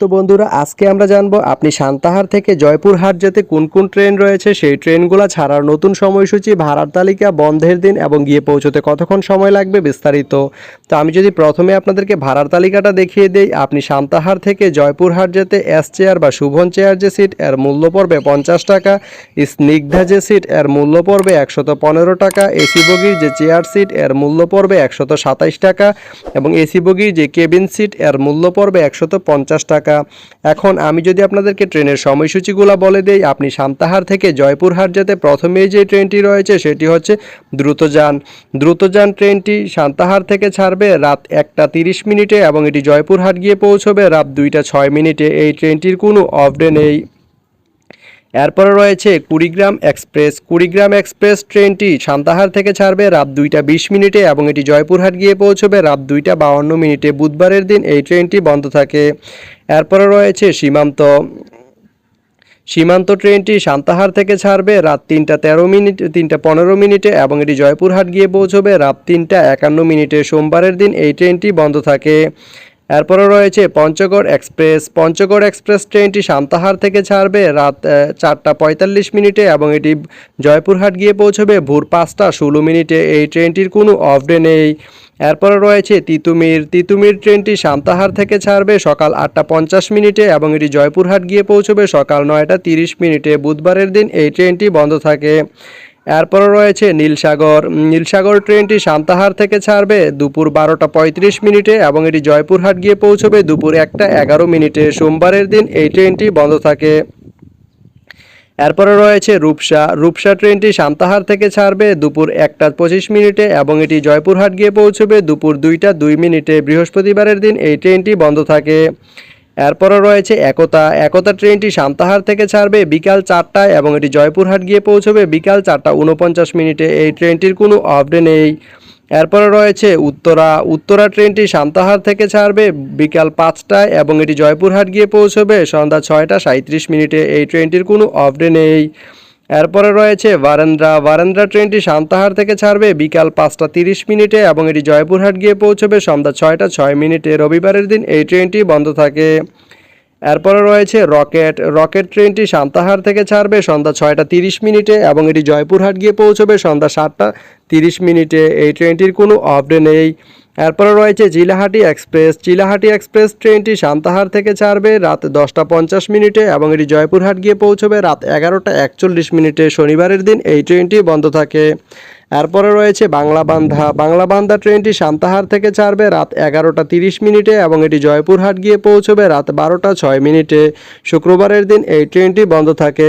তো বন্ধুরা, আজকে আমরা জানব আপনি সান্তাহার থেকে জয়পুরহাট যেতে কোন কোন ট্রেন রয়েছে? সেই ট্রেনগুলো ছাড়ার নতুন সময়সূচি ভাড়ার তালিকা, বন্ধের দিন এবং গিয়ে পৌঁছতে কতক্ষণ সময় লাগবে বিস্তারিত। তো আমি যদি প্রথমে আপনাদেরকে ভাড়ার তালিকাটা দেখিয়ে দেই, আপনি সান্তাহার থেকে জয়পুরহাট যেতে এস চেয়ার বা শুভন চেয়ার যে সিট, এর মূল্য পড়বে পঞ্চাশ টাকা। স্নিগ্ধা যে সিট, এর মূল্য পড়বে একশত পনেরো টাকা। এসি বগির যে চেয়ার সিট, এর মূল্য পড়বে একশত সাতাইশ টাকা। এবং এসি বগির যে কেবিন সিট, এর মূল্য পড়বে একশত পঞ্চাশ টাকা। এখন আমি যদি আপনাদেরকে ট্রেনের সময়সূচিগুলো বলে দেই, আপনি সান্তাহার থেকে জয়পুরহাট যেতে প্রথমেই যে ট্রেনটি রয়েছে সেটি হচ্ছে দ্রুতযান। দ্রুতযান ট্রেনটি সান্তাহার থেকে ছাড়বে রাত একটা তিরিশ মিনিটে এবং এটি জয়পুরহাট গিয়ে পৌঁছবে রাত দুইটা ছয় মিনিটে। এই ট্রেনটির কোনো অফ ডে নেই। এরপরে রয়েছে কুড়িগ্রাম এক্সপ্রেস। কুড়িগ্রাম এক্সপ্রেস ট্রেনটি সান্তাহার থেকে ছাড়বে রাত দুইটা বিশ মিনিটে এবং এটি জয়পুরহাট গিয়ে পৌঁছবে রাত দুইটা বাউন্ন মিনিটে। বুধবারের দিন এই ট্রেনটি বন্ধ থাকে। এরপরে রয়েছে সীমান্ত। সীমান্ত ট্রেনটি সান্তাহার থেকে ছাড়বে রাত তিনটা তেরো মিনিট, তিনটা পনেরো মিনিটে এবং এটি জয়পুরহাট গিয়ে পৌঁছবে রাত তিনটা একান্ন মিনিটে। সোমবারের দিন এই ট্রেনটি বন্ধ থাকে। এরপরে রয়েছে পঞ্চগড় এক্সপ্রেস। পঞ্চগড় এক্সপ্রেস ট্রেনটি সান্তাহার থেকে ছাড়বে রাত চারটা পঁয়তাল্লিশ মিনিটে এবং এটি জয়পুরহাট গিয়ে পৌঁছবে ভোর পাঁচটা ষোলো মিনিটে। এই ট্রেনটির কোনো অফ ডে নেই। এরপরে রয়েছে তিতুমির। তিতুমির ট্রেনটি সান্তাহার থেকে ছাড়বে সকাল আটটা পঞ্চাশ মিনিটে এবং এটি জয়পুরহাট গিয়ে পৌঁছবে সকাল নয়টা তিরিশ মিনিটে। বুধবারের দিন এই ট্রেনটি বন্ধ থাকে। এরপরে রয়েছে নীলসাগর। নীলসাগর ট্রেনটি সান্তাহার থেকে ছাড়বে দুপুর বারোটা পঁয়ত্রিশ মিনিটে এবং এটি জয়পুরহাট গিয়ে পৌঁছবে দুপুর একটা এগারো মিনিটে। সোমবারের দিন এই ট্রেনটি বন্ধ থাকে। এরপরে রয়েছে রূপসা। রূপসা ট্রেনটি সান্তাহার থেকে ছাড়বে দুপুর একটা পঁচিশ মিনিটে এবং এটি জয়পুরহাট গিয়ে পৌঁছবে দুপুর দুইটা দুই মিনিটে। বৃহস্পতিবারের দিন এই ট্রেনটি বন্ধ থাকে। এরপরে রয়েছে একতা। একতা ট্রেনটি সান্তাহার থেকে ছাড়বে বিকাল চারটায় এবং এটি জয়পুরহাট গিয়ে পৌঁছবে বিকাল চারটা উনপঞ্চাশ মিনিটে। এই ট্রেনটির কোনো আপডে নেই। এরপরে রয়েছে উত্তরা। উত্তরা ট্রেনটি সান্তাহার থেকে ছাড়বে বিকাল পাঁচটায় এবং এটি জয়পুরহাট গিয়ে পৌঁছবে সন্ধ্যা ছয়টা সাঁত্রিশ মিনিটে। এই ট্রেনটির কোনো অফডে নেই। এরপরে রয়েছে বারান্দ্রা। বারান্দ্রা ট্রেনটি সান্তাহার থেকে ছাড়বে বিকাল পাঁচটা তিরিশ মিনিটে এবং এটি জয়পুরহাট গিয়ে পৌঁছবে সন্ধ্যা ছয়টা ছয় মিনিটে। রবিবারের দিন এই ট্রেনটি বন্ধ থাকে। এরপরে রয়েছে রকেট। রকেট ট্রেনটি সান্তাহার থেকে ছাড়বে সন্ধ্যা ছয়টা তিরিশ মিনিটে এবং এটি জয়পুরহাট গিয়ে পৌঁছবে সন্ধ্যা সাতটা তিরিশ মিনিটে। এই ট্রেনটির কোনো অফডে নেই। এরপরে রয়েছে জিলাহাটি এক্সপ্রেস। চিলাহাটি এক্সপ্রেস ট্রেনটি সান্তাহার থেকে ছাড়বে রাত দশটা পঞ্চাশ মিনিটে এবং এটি জয়পুরহাট গিয়ে পৌঁছবে রাত এগারোটা একচল্লিশ মিনিটে। শনিবারের দিন এই ট্রেনটি বন্ধ থাকে। এরপরে রয়েছে বাংলাবান্ধা। বাংলাবান্ধা ট্রেনটি সান্তাহার থেকে ছাড়বে রাত এগারোটা তিরিশ মিনিটে এবং এটি জয়পুরহাট গিয়ে পৌঁছবে রাত বারোটা ছয় মিনিটে। শুক্রবারের দিন এই ট্রেনটি বন্ধ থাকে।